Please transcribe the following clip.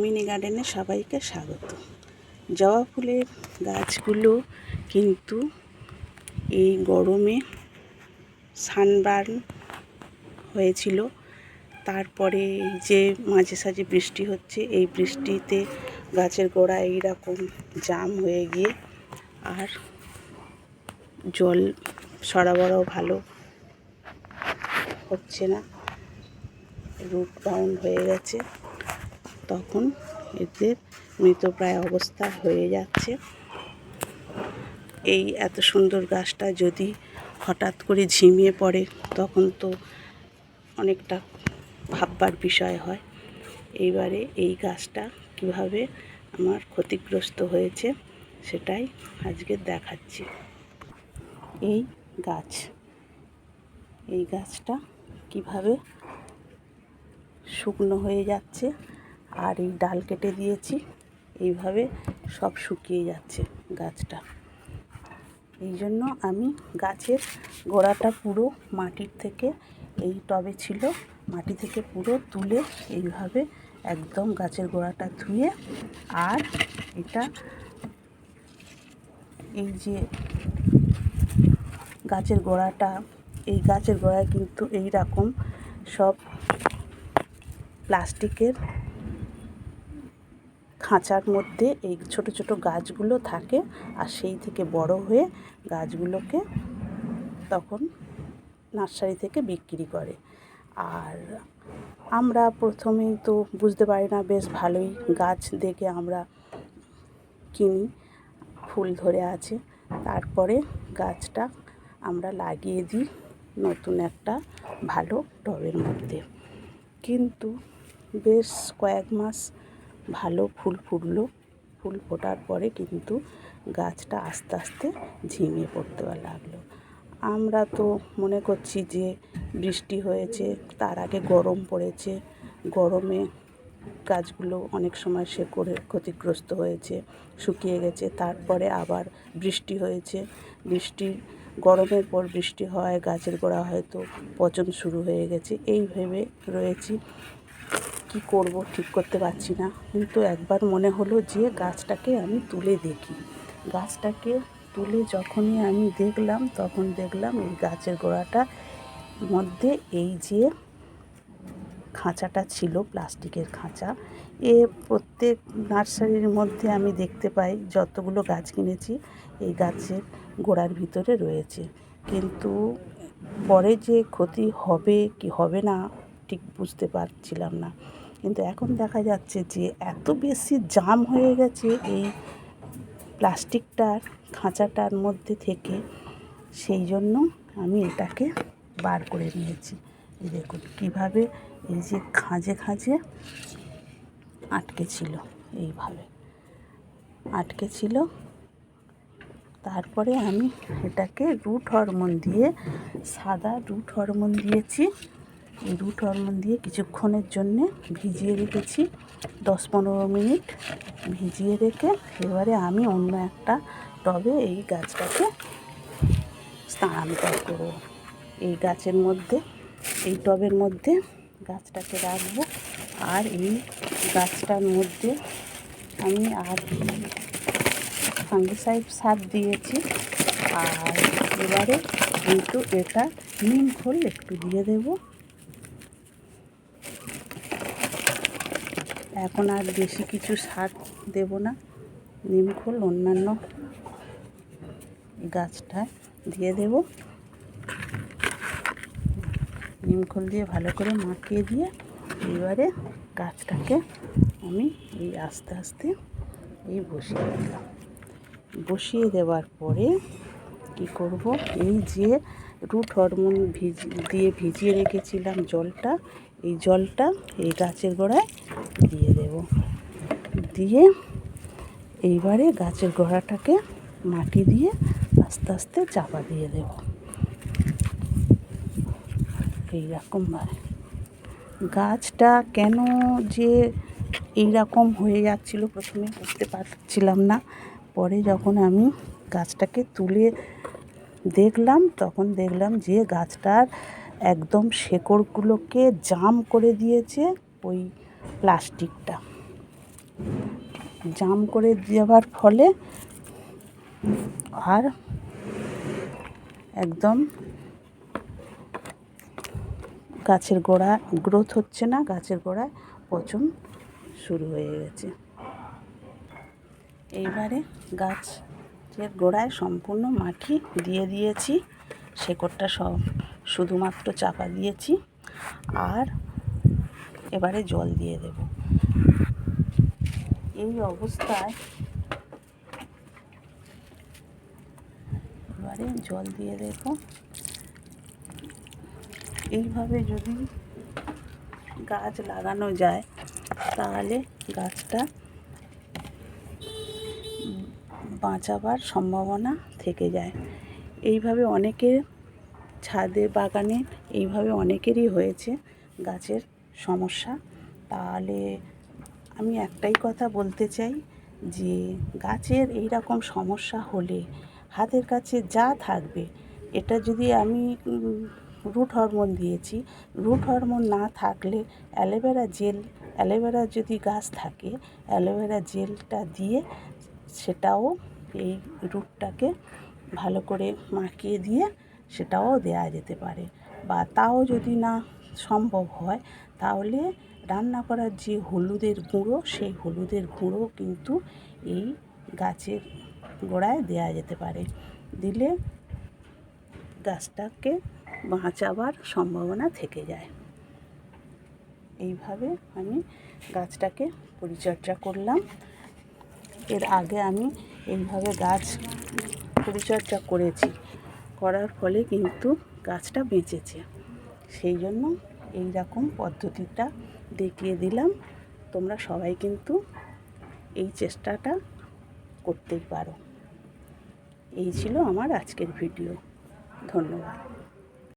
Mini গার্ডেনে সবাইকে স্বাগত। জবা ফুলের গাছগুলো কিন্তু এই গরমে সানবার্ন হয়েছিল। তারপরে যে মাঝে সাঝে বৃষ্টি হচ্ছে, এই বৃষ্টিতে গাছের গোড়া এইরকম জাম হয়ে গিয়ে আর জল সরবরাহ ভালো হচ্ছে না। রুট বাউন্ড হয়ে গেছে। তখন এদের মৃতপ্রায় অবস্থা হয়ে যাচ্ছে। এই এত সুন্দর গাছটা যদি হঠাৎ করে ঝিমিয়ে পড়ে, তখন তো অনেকটা ভাববার বিষয় হয়। এইবারে এই গাছটা কীভাবে আমার ক্ষতিগ্রস্ত হয়েছে, সেটাই আজকে দেখাচ্ছি। এই গাছ, এই গাছটা কীভাবে শুকনো হয়ে যাচ্ছে আর এই ডাল কেটে দিয়েছি। এইভাবে সব শুকিয়ে যাচ্ছে গাছটা। এই জন্য আমি গাছের গোড়াটা পুরো মাটির থেকে, এই টবে ছিল, মাটি থেকে পুরো তুলে এইভাবে একদম গাছের গোড়াটা ধুয়ে আর এটা এই যে গাছের গোড়াটা, এই গাছের গোড়ায় কিন্তু এই রকম সব প্লাস্টিকের খাঁচার মধ্যে এই ছোট ছোট গাছগুলো থাকে আর সেই থেকে বড় হয়ে গাছগুলোকে তখন নার্সারি থেকে বিক্রি করে। আর আমরা প্রথমেই তো বুঝতে পারি না, বেশ ভালোই গাছ দেখে আমরা কিনি, ফুল ধরে আছে। তারপরে গাছটা আমরা লাগিয়ে দিই নতুন একটা ভালো টবের মধ্যে। কিন্তু বেশ কয়েক মাস ভালো ফুল ফুটলো। ফুল ফোটার পরে কিন্তু গাছটা আস্তে আস্তে ঝিমিয়ে পড়তে লাগল। আমরা তো মনে করছি যে বৃষ্টি হয়েছে, তার আগে গরম পড়েছে। গরমে গাছগুলো অনেক সময় সে করে ক্ষতিগ্রস্ত হয়েছে, শুকিয়ে গেছে, তারপরে আবার বৃষ্টি হয়েছে। বৃষ্টির গরমের পর বৃষ্টি হয়, গাছের গোড়া হয়তো পচন শুরু হয়ে গেছে। এই ভেবে রয়েছি কি করব ঠিক করতে পারছি না। কিন্তু একবার মনে হলো যে গাছটাকে আমি তুলে দেখি। গাছটাকে তুলে যখনই আমি দেখলাম, তখন দেখলাম এই গাছের গোড়াটা মধ্যে এই যে খাঁচাটা ছিল, প্লাস্টিকের খাঁচা। এ প্রত্যেক নার্সারির মধ্যে আমি দেখতে পাই যতগুলো গাছ কিনেছি, এই গাছের গোড়ার ভিতরে রয়েছে। কিন্তু পরে যে ক্ষতি হবে কি হবে না, ঠিক বুঝতে পারছিলাম না। কিন্তু এখন দেখা যাচ্ছে যে এত বেশি জাম হয়ে গেছে এই প্লাস্টিকটার খাঁচাটার মধ্যে থেকে। সেই জন্য আমি এটাকে বার করে নিয়েছি। এই দেখুন, কীভাবে এই যে খাঁজে খাঁজে আটকে ছিল, এইভাবে আটকে ছিল। তারপরে আমি এটাকে রুট হরমোন দিয়ে, সাদা রুট হরমোন দিয়েছি। রুট হরমোন দিয়ে কিছুক্ষণের জন্যে ভিজিয়ে রেখেছি। দশ পনেরো মিনিট ভিজিয়ে রেখে এবারে আমি অন্য একটা টবে এই গাছটাকে স্থানান্তর করব। এই গাছের মধ্যে, এই টবের মধ্যে গাছটাকে রাখব। আর এই গাছটার মধ্যে আমি আর ফাঙ্গিসাইড সার দিয়েছি। আর এবারে কিন্তু এটা নিম খোল একটু দিয়ে দেব। এখন আর বেশি কিছু সার দেব না। নিম খোল, অন্যান্য গাছটায় দিয়ে দেব। নিম খোল দিয়ে ভালো করে মাখিয়ে দিয়ে এবারে গাছটাকে আমি এই আস্তে আস্তে এই বসিয়ে দিলাম। বসিয়ে দেওয়ার পরে কি করব? এই যে রুট হরমোন ভিজ, দিয়ে ভিজিয়ে রেখেছিলাম জলটা। এই জলটা এই গাছের গোড়ায় দিয়ে দেব। দিয়ে এইবারে গাছের গোড়াটাকে মাটি দিয়ে আস্তে আস্তে চাপা দিয়ে দেব। এইরকমভাবে। গাছটা কেন যে এইরকম হয়ে যাচ্ছিল প্রথমে বুঝতে পারছিলাম না। পরে যখন আমি গাছটাকে তুলে দেখলাম, তখন দেখলাম যে গাছটার একদম শেকড়গুলোকে জাম করে দিয়েছে ওই প্লাস্টিকটা। জাম করে দেওয়ার ফলে আর একদম গাছের গোড়া গ্রোথ হচ্ছে না, গাছের গোড়ায় পচন শুরু হয়ে গেছে। এইবারে গাছের গোড়ায় সম্পূর্ণ মাটি দিয়ে দিয়েছি। শেকড়টা সব শুধুমাত্র চাপা দিয়েছি আর এবারে জল দিয়ে দেব। এই অবস্থায় এবারে জল দিয়ে দেব। এইভাবে যদি গাছ লাগানো যায়, তাহলে গাছটা বাঁচাবার সম্ভাবনা থেকে যায়। এইভাবে অনেকের ছাদে, বাগানে এইভাবে অনেকেরই হয়েছে গাছের সমস্যা। তাহলে আমি একটাই কথা বলতে চাই যে, গাছের এই রকম সমস্যা হলে হাতের কাছে যা থাকবে, এটা যদি আমি রুট হরমোন দিয়েছি, রুট হরমোন না থাকলে অ্যালোভেরা জেল, অ্যালোভেরা যদি গাছ থাকে, অ্যালোভেরা জেলটা দিয়ে সেটাও এই রুটটাকে ভালো করে মাখিয়ে দিয়ে সেটাও দেওয়া যেতে পারে। বা তাও যদি না সম্ভব হয়, তাহলে রান্না করার যে হলুদের গুঁড়ো, সেই হলুদের গুঁড়ো কিন্তু এই গাছের গোড়ায় দেওয়া যেতে পারে। দিলে গাছটাকে বাঁচাবার সম্ভাবনা থেকে যায়। এইভাবে আমি গাছটাকে পরিচর্যা করলাম। এর আগে আমি এইভাবে গাছ পরিচর্যা করেছি। করার ফলে কিন্তু গাছটা বেঁচেছে। সেই জন্য এই রকম পদ্ধতিটা দেখিয়ে দিলাম। তোমরা সবাই কিন্তু এই চেষ্টাটা করতেই পারো। এই ছিল আমার আজকের ভিডিও। ধন্যবাদ।